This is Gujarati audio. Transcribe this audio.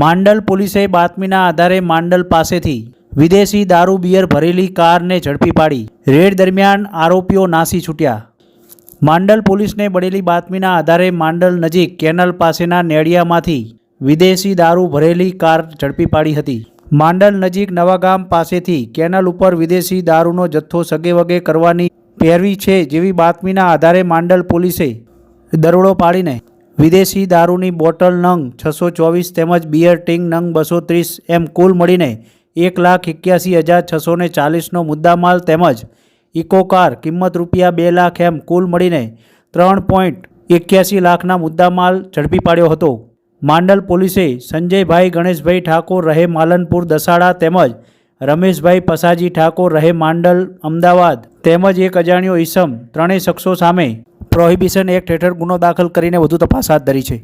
માંડલ પોલીસે બાતમીના આધારે માંડલ પાસેથી વિદેશી દારૂ બિયર ભરેલી કારને ઝડપી પાડી. રેડ દરમિયાન આરોપીઓ નાસી છૂટ્યા. માંડલ પોલીસને મળેલી બાતમીના આધારે માંડલ નજીક કેનલ પાસેના નેડિયામાંથી વિદેશી દારૂ ભરેલી કાર ઝડપી પાડી હતી. માંડલ નજીક નવાગામ પાસેથી કેનલ ઉપર વિદેશી દારૂનો જથ્થો સગેવગે કરવાની પહેરવી છે જેવી બાતમીના આધારે માંડલ પોલીસે દરોડો પાડીને વિદેશી દારૂની બોટલ નંગ છસો ચોવીસ તેમજ બિયર ટીંગ નંગ બસો ત્રીસ એમ કુલ મળીને એક લાખ એક્યાસી હજાર છસો ને ચાલીસનો મુદ્દામાલ તેમજ ઇકો કાર કિંમત રૂપિયા બે લાખ એમ કુલ મળીને ત્રણ પોઈન્ટ એક્યાસી લાખના મુદ્દામાલ ઝડપી પાડ્યો હતો. માંડલ પોલીસે સંજયભાઈ ગણેશભાઈ ઠાકોર રહે માલનપુર દસાડા તેમજ રમેશભાઈ પસાજી ઠાકોર રહે માંડલ અમદાવાદ તેમજ એક અજાણ્યો ઈસમ ત્રણેય શખ્સો સામે પ્રોહિબિશન એક્ટ હેઠળ ગુનો દાખલ કરીને વધુ તપાસ હાથ ધરી છે.